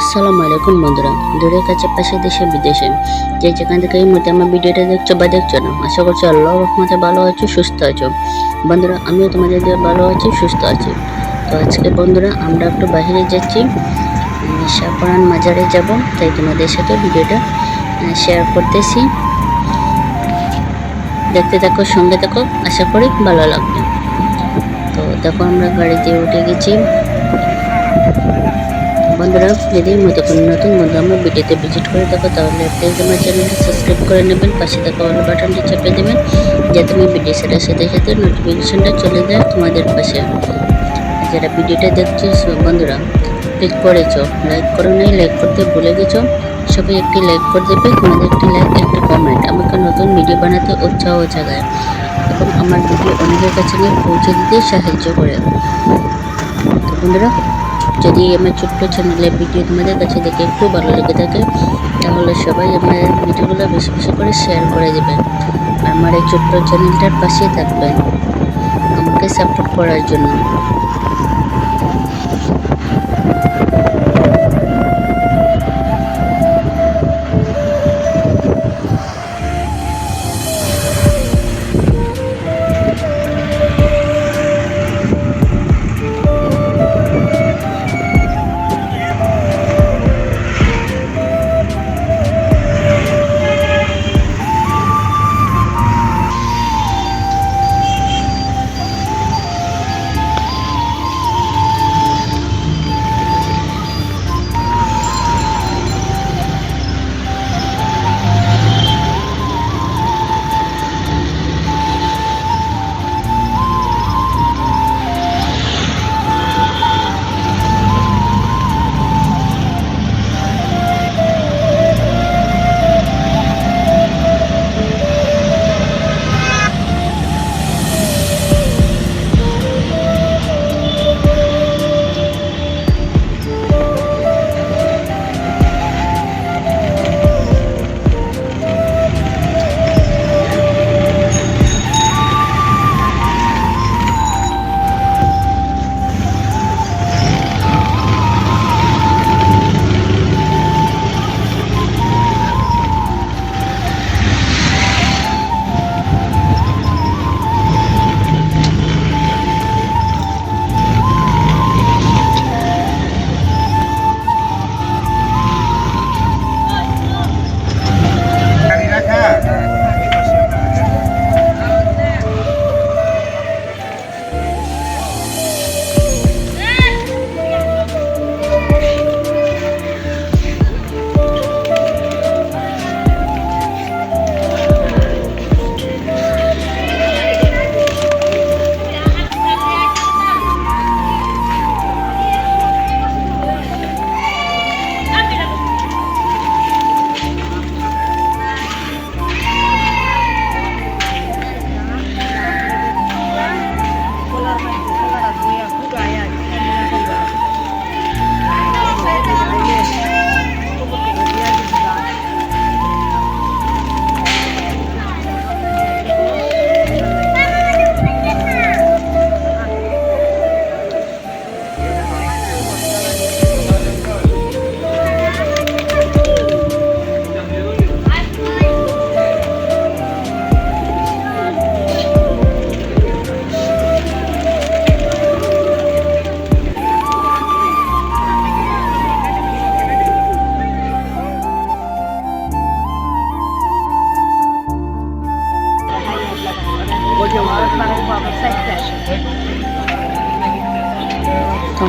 আসসালামু আলাইকুম বন্ধুরা। দূরের কাছে, পাশে দেশে, বিদেশে। যে যেখান থেকে এই মুহূর্তে আমার ভিডিওটা দেখছ বা দেখছ না, আশা করছি আল্লাহ রহমতে ভালো আছো, সুস্থ আছো। বন্ধুরা, আমিও তোমাদের দিয়ে ভালো আছি, সুস্থ আছি। তো আজকে বন্ধুরা, আমরা একটু বাইরে যাচ্ছি। শাহপুরান মাজারে যাব, তাই তোমাদের সাথে ভিডিওটা শেয়ার করতেছি। দেখতে থাকো, সঙ্গে থাকো, আশা করি ভালো লাগবে। তো দেখো, আমরা গাড়িতে উঠে গেছি। বন্ধুরা, যদি মতো কোনো নতুন বন্ধু আমার ভিডিওতে ভিজিট করে থাকো, তাহলে প্লিজ আমার চ্যানেলটা সাবস্ক্রাইব করে নেবেন। পাশে থাকা অল বাটনটি চেপে দেবেন, যাতে আমি ভিডিও সেটার সাথে সাথে নোটিফিকেশনটা চলে যায় তোমাদের পাশে। যারা ভিডিওটা দেখছ বন্ধুরা ক্লিক করেছ লাইক করো, নাই লাইক করতে ভুলে গেছো, সবাই একটি লাইক করে দেবে, তোমাদের একটি লাইক একটি কমেন্ট আমাকে নতুন ভিডিও বানাতে উৎসাহ জাগায় এবং আমার ভিডিও অনেকের কাছে নিয়ে পৌঁছে দিতে সাহায্য করে। তো বন্ধুরা যদি আমার ছোট্ট চ্যানেলের ভিডিও তোমাদের কাছে দেখে একটু ভালো লেগে থাকে, তাহলে সবাই আমার ভিডিওগুলো বেশি বেশি করে শেয়ার করে দেবেন আমার এই ছোট্ট চ্যানেলটার পাশেই থাকবেন। আমাকে সাপোর্ট করার জন্য।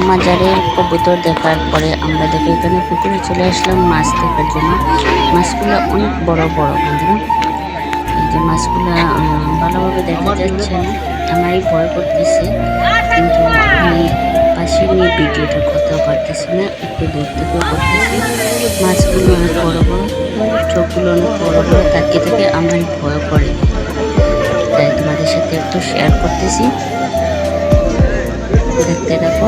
মাজারে কবুতর দেখার পরে আমরা দেখি এখানে পুকুরে চলে আসলাম মাছ দেখার জন্য। মাছগুলো অনেক বড় বড় বন্ধুরা। এই যে মাছগুলো ভালোভাবে দেখা যাচ্ছে না। আমারই ভয় করতেছে, কিন্তু আমি পাশে নিয়ে ভিডিওটা করতেও পারতেছি না, একটু দূর থেকেও করতেছি। মাছগুলো অনেক বড় বড়, চোখগুলো অনেক বড় বড়। তাকিয়ে থেকে আমার ভয় করে। তাই তোমাদের সাথে একটু শেয়ার করতেছি। দেখতে দেখো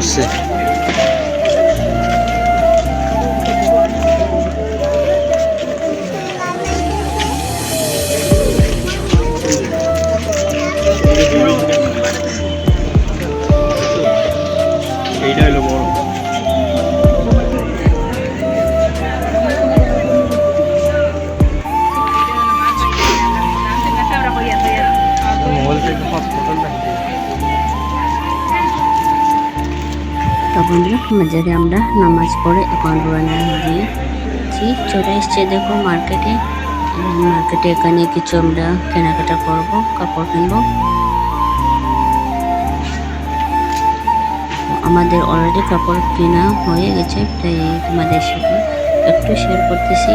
করছে এইটা মাঝারে আমরা নামাজ পড়ে এখন রোয়ানা দিয়েছি চলে এসছে দেখো মার্কেটে। মার্কেটে এখানে কিছু আমরা কেনাকাটা করব, কাপড় কিনবো। আমাদের অলরেডি কাপড় কেনা হয়ে গেছে, তাই তোমাদের সাথে একটু শেয়ার করতেছি।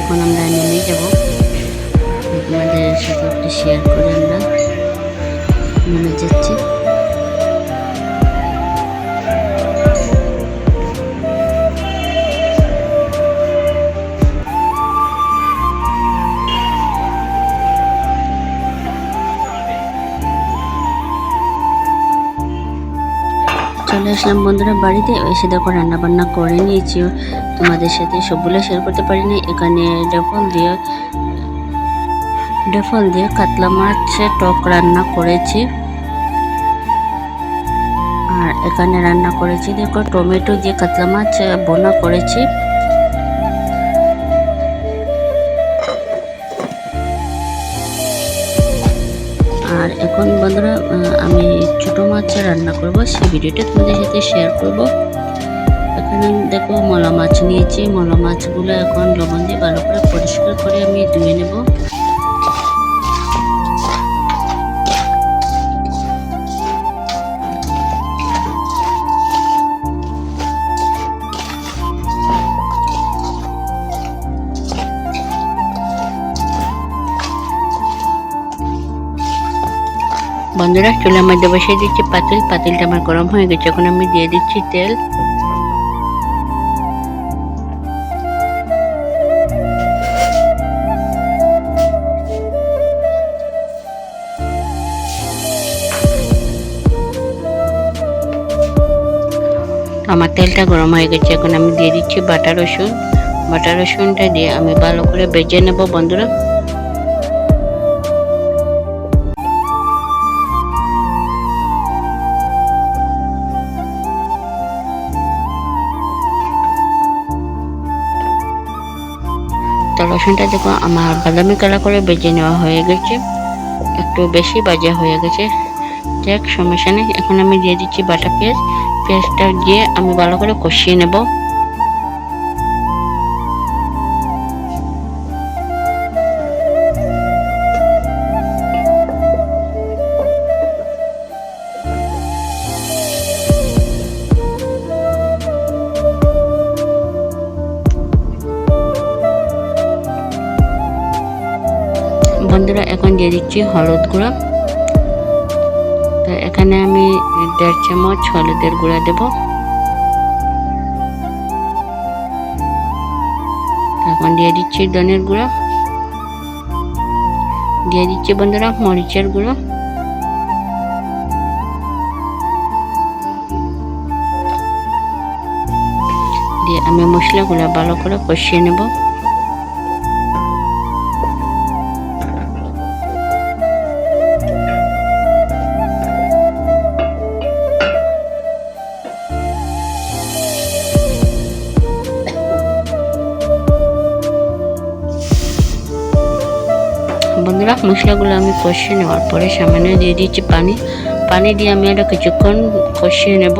এখন আমরা নেমে যাব। তোমাদের সাথে একটু শেয়ার করে আমরা। নেমে যাচ্ছি। চলে আসলাম বন্ধুরা বাড়িতে। এসে দেখো রান্না বান্না করে নিয়েছি। তোমাদের সাথে সবগুলো শেয়ার করতে পারিনি। এখানে ডেফল দিয়ে ডেফল দিয়ে কাতলা মাছের টক রান্না করেছি। আর এখানে রান্না করেছি, দেখো টমেটো দিয়ে কাতলা মাছ বোনা করেছি। আর এখন বন্ধুরা আমি ছোট মাছ রান্না করব, সেই ভিডিওটা তোমাদের সাথে শেয়ার করব। এখানে দেখো মলা মাছ নিয়েছি, মলা মাছগুলো এখন লবণ দিয়ে ভালো করে পরিষ্কার করে আমি ধুয়ে নেব। বন্ধুরা চুলার মধ্যে বসিয়ে দিচ্ছি, পাতিল, পাতিলটা আমার গরম হয়ে গেছে, এখন আমি দিয়ে দিচ্ছি তেল। আমার তেলটা গরম হয়ে গেছে, এখন আমি দিয়ে দিচ্ছি বাটা রসুন। বাটা রসুনটা দিয়ে আমি ভালো করে বেজে নেব, বন্ধুরা। তো রসুনটা দেখো আমার বাদামি কালার করে বেজে নেওয়া হয়ে গেছে, একটু বেশি বাজা হয়ে গেছে। দেখ সমস্যা নেই। এখন আমি দিয়ে দিচ্ছি বাটা পেঁয়াজ। পেঁয়াজটা দিয়ে আমি ভালো করে কষিয়ে নেব। দিয়ে দিচ্ছি হলুদ গুঁড়া। তো এখানে আমি দেড় চামচ হলুদের গুঁড়া দেব। এখন দিয়ে দিচ্ছি ধনের গুঁড়া। দিয়ে দিচ্ছি বন্ধুরা মরিচের গুঁড়ো। দিয়ে আমি মশলাগুলো ভালো করে কষিয়ে নেব। বন্ধুরা মশলাগুলো আমি কষিয়ে নেওয়ার পরে সামান্য দিয়ে দিচ্ছি পানি। পানি দিয়ে আমি এটা কিছুক্ষণ কষিয়ে নেব।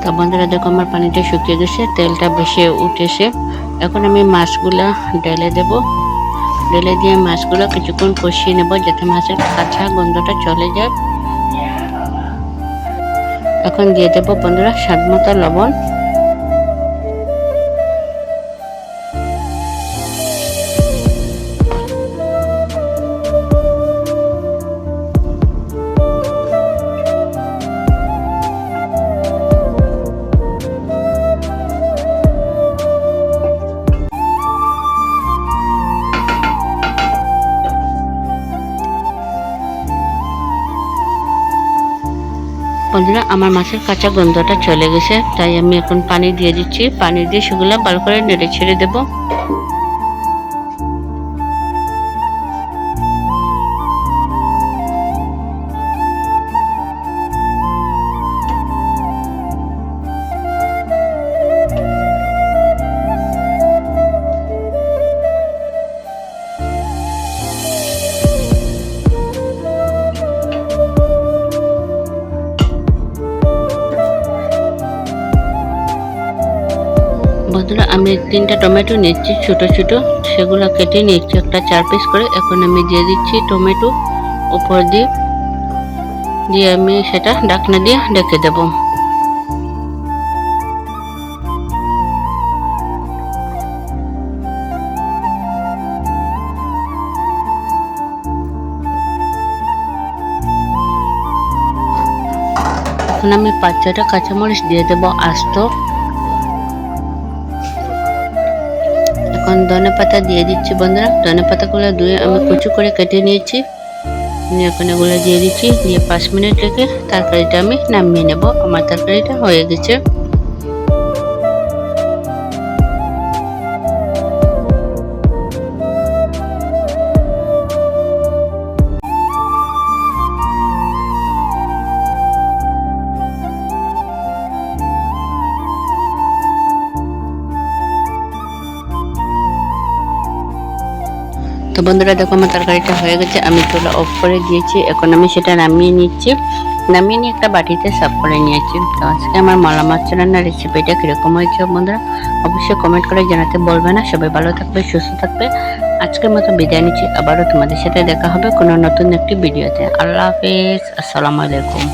তো বন্ধুরা, দেখো আমার পানিটা শুকিয়ে গেছে, তেলটা বেশি উঠেছে। এখন আমি মাছগুলা ঢেলে দেব। ঢেলে দিয়ে মাছগুলো কিছুক্ষণ কষিয়ে নেব যাতে মাছের কাঁচা গন্ধটা চলে যায়। এখন দিয়ে দেবো বন্ধুরা স্বাদ মতো লবণ। বন্ধুরা আমার মাছের কাঁচা গন্ধটা চলে গেছে, তাই আমি এখন পানি দিয়ে দিচ্ছি। পানি দিয়ে সেগুলো ভালো করে নেড়ে ছেড়ে দেবো। আমি তিনটা টমেটো নিচ্ছি ছোট ছোট। সেগুলো কেটে নিচ্ছি একটা চার পিস করে। এখন আমি দিয়ে দিচ্ছি টমেটো উপর দিয়ে। দিয়ে আমি সেটা ডাকনা দিয়ে ঢেকে দেব। এখন আমি পাঁচ ছটা কাঁচামরিচ দিয়ে দেবো আস্ত। এখন ধনে পাতা দিয়ে দিচ্ছি বন্ধুরা। ধনে পাতাগুলো ধুয়ে আমি কুচু করে কেটে নিয়েছি। নিয়ে এখন এগুলো দিয়ে দিচ্ছি। দিয়ে পাঁচ মিনিট রেখে তরকারিটা আমি নামিয়ে নেব। আমার তরকারিটা হয়ে গেছে। তো বন্ধুরা দেখো আমার তরকারিটা হয়ে গেছে, আমি চুলা অফ করে দিয়েছি। এখন আমি সেটা নামিয়ে নিচ্ছি। নামিয়ে নিয়ে একটা বাটিতে সার্ভ করে নিয়েছি। তো আজকে আমার মলা মাছ রান্নার রেসিপিটা কীরকম হয়েছে বন্ধুরা, অবশ্যই কমেন্ট করে জানাতে বলবে না। সবাই ভালো থাকবে, সুস্থ থাকবে। আজকের মতো বিদায় নিচ্ছি। আবারও তোমাদের সাথে দেখা হবে কোনো নতুন একটি ভিডিওতে আল্লাহ হাফিজ, আসসালামু আলাইকুম।